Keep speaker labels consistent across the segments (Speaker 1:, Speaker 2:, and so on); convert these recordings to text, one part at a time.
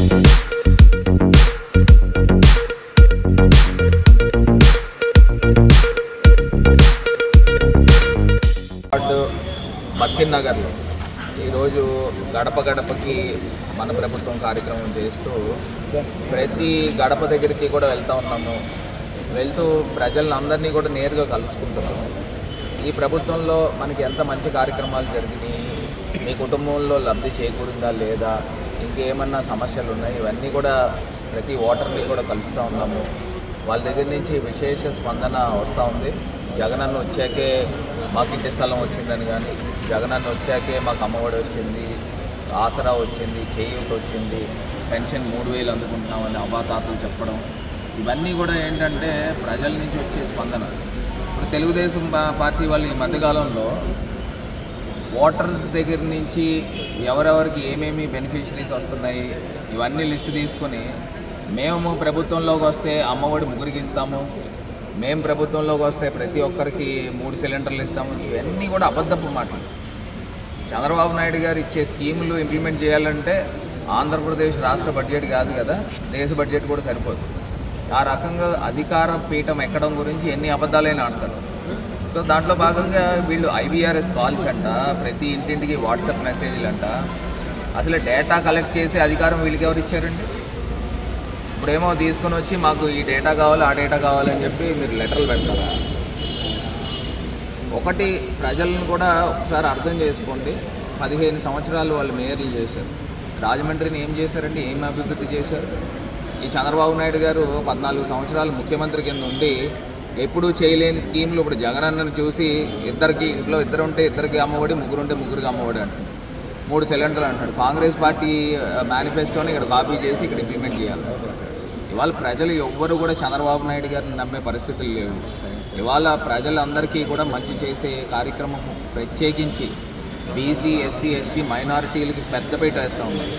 Speaker 1: మక్కిన్ నగర్లో ఈరోజు గడప గడపకి మన ప్రభుత్వం కార్యక్రమం చేస్తూ ప్రతి గడప దగ్గరికి కూడా వెళ్తూ ఉన్నాము. వెళ్తూ ప్రజలను కూడా నేరుగా కలుసుకుంటున్నాము. ఈ ప్రభుత్వంలో మనకి ఎంత మంచి కార్యక్రమాలు జరిగినాయి? మీ కుటుంబంలో లబ్ధి చేకూరిందా లేదా? ఇంకేమన్నా సమస్యలు ఉన్నాయి ఇవన్నీ కూడా ప్రతి ఓటర్ని కూడా కలుస్తూ ఉన్నాము. వాళ్ళ దగ్గర నుంచి విశేష స్పందన వస్తూ ఉంది. జగనన్న వచ్చాకే మాకు ఇంటి స్థలం వచ్చిందని కానీ జగనన్న వచ్చాకే మాకు అమ్మఒడి వచ్చింది ఆసరా వచ్చింది చేయూత వచ్చింది పెన్షన్ మూడు వేలు అందుకుంటున్నామని అవ్వాతాతలు చెప్పడం. ఇవన్నీ కూడా ఏంటంటే ప్రజల నుంచి వచ్చే స్పందన. ఇప్పుడు తెలుగుదేశం పార్టీ వాళ్ళు ఈ మధ్యకాలంలో ఓటర్స్ దగ్గర నుంచి ఎవరెవరికి ఏమేమి బెనిఫిషరీస్ వస్తున్నాయి ఇవన్నీ లిస్ట్ తీసుకొని మేము ప్రభుత్వంలోకి వస్తే అమ్మఒడి ముగ్గురికి ఇస్తాము. మేము ప్రభుత్వంలోకి వస్తే ప్రతి ఒక్కరికి మూడు సిలిండర్లు ఇస్తాము. ఇవన్నీ కూడా అబద్ధపు మాటలు. చంద్రబాబు నాయుడు గారు ఇచ్చే స్కీములు ఇంప్లిమెంట్ చేయాలంటే ఆంధ్రప్రదేశ్ రాష్ట్ర బడ్జెట్ కాదు కదా దేశ బడ్జెట్ కూడా సరిపోదు. ఆ రకంగా అధికార పీఠం ఎక్కడం గురించి ఎన్ని అబద్ధాలైనా ఆడతారు. సో దాంట్లో భాగంగా వీళ్ళు ఐవీఆర్ఎస్ కాల్స్ అంట ప్రతి ఇంటింటికి వాట్సాప్ మెసేజ్లు అంట. అసలు డేటా కలెక్ట్ చేసే అధికారం వీళ్ళకి ఎవరు ఇచ్చారండి? ఇప్పుడేమో తీసుకొని వచ్చి మాకు ఈ డేటా కావాలి ఆ డేటా కావాలని చెప్పి మీరు లెటర్లు పెడతారా? ఒకటి ప్రజలను కూడా ఒకసారి అర్థం చేసుకోండి. పదిహేను సంవత్సరాలు వాళ్ళు మేయర్లు చేశారు. రాజమండ్రిని ఏం చేశారండి? ఏం అభివృద్ధి చేశారు? ఈ చంద్రబాబు నాయుడు గారు పద్నాలుగు సంవత్సరాలు ముఖ్యమంత్రి కింద ఉండి ఎప్పుడూ చేయలేని స్కీమ్లు ఇప్పుడు జగనన్నను చూసి ఇద్దరికి ఇంట్లో ఇద్దరు ఉంటే ఇద్దరికి అమ్మఒడి ముగ్గురు ఉంటే ముగ్గురికి అమ్మఒడి అంటాడు. మూడు సిలిండర్లు అంటాడు. కాంగ్రెస్ పార్టీ మేనిఫెస్టోని ఇక్కడ కాపీ చేసి ఇక్కడ ఇంప్లిమెంట్ చేయాలి. ఇవాళ ప్రజలు ఎవ్వరు కూడా చంద్రబాబు నాయుడు గారిని నమ్మే పరిస్థితులు లేవు. ఇవాళ ప్రజలందరికీ కూడా మంచి చేసే కార్యక్రమం ప్రత్యేకించి బీసీ ఎస్సీ ఎస్టీ మైనారిటీలకి పెద్దపీట వేస్తూ ఉన్నారు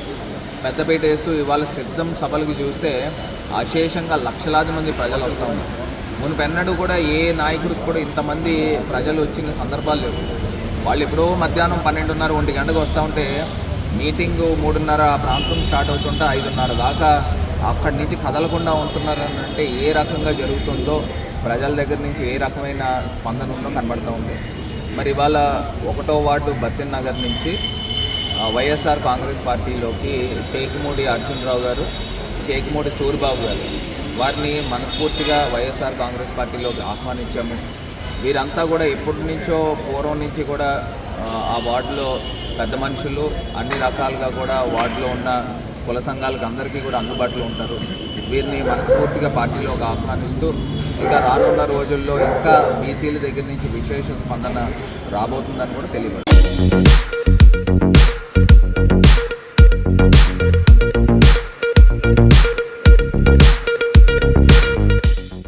Speaker 1: పెద్దపీట వేస్తూ ఇవాళ సిద్ధం సభలకు చూస్తే అశేషంగా లక్షలాది మంది ప్రజలు వస్తూ ఉన్నారు. మునిపెన్నడూ కూడా ఏ నాయకుడికి కూడా ఇంతమంది ప్రజలు వచ్చిన సందర్భాలు లేవు. వాళ్ళు ఎప్పుడో మధ్యాహ్నం పన్నెండున్నర ఒంటి గంటకు వస్తూ ఉంటే మీటింగ్ మూడున్నర ఆ ప్రాంతం స్టార్ట్ అవుతుంటే ఐదున్నర దాకా అక్కడి నుంచి కదలకుండా ఉంటున్నారు అని అంటే ఏ రకంగా జరుగుతుందో ప్రజల దగ్గర నుంచి ఏ రకమైన స్పందన ఉందో కనబడుతూ ఉంది. మరి ఇవాళ ఒకటో వార్డు బతిన్ నగర్ నుంచి వైఎస్ఆర్ కాంగ్రెస్ పార్టీలోకి స్టేజ్మూడి అర్జున్ రావు గారు టేకుమూడి సూరిబాబు గారు వారిని మనస్ఫూర్తిగా వైఎస్ఆర్ కాంగ్రెస్ పార్టీలోకి ఆహ్వానించాము. వీరంతా కూడా ఎప్పటి నుంచో పూర్వం నుంచి కూడా ఆ, వార్డులో పెద్ద మనుషులు అన్ని రకాలుగా కూడా వార్డులో ఉన్న కుల సంఘాలకు అందరికీ కూడా అందుబాటులో ఉంటారు. వీరిని మనస్ఫూర్తిగా పార్టీలోకి ఆహ్వానిస్తూ ఇంకా రానున్న రోజుల్లో ఇంకా బీసీల దగ్గర నుంచి విశేష స్పందన రాబోతుందని కూడా తెలియదు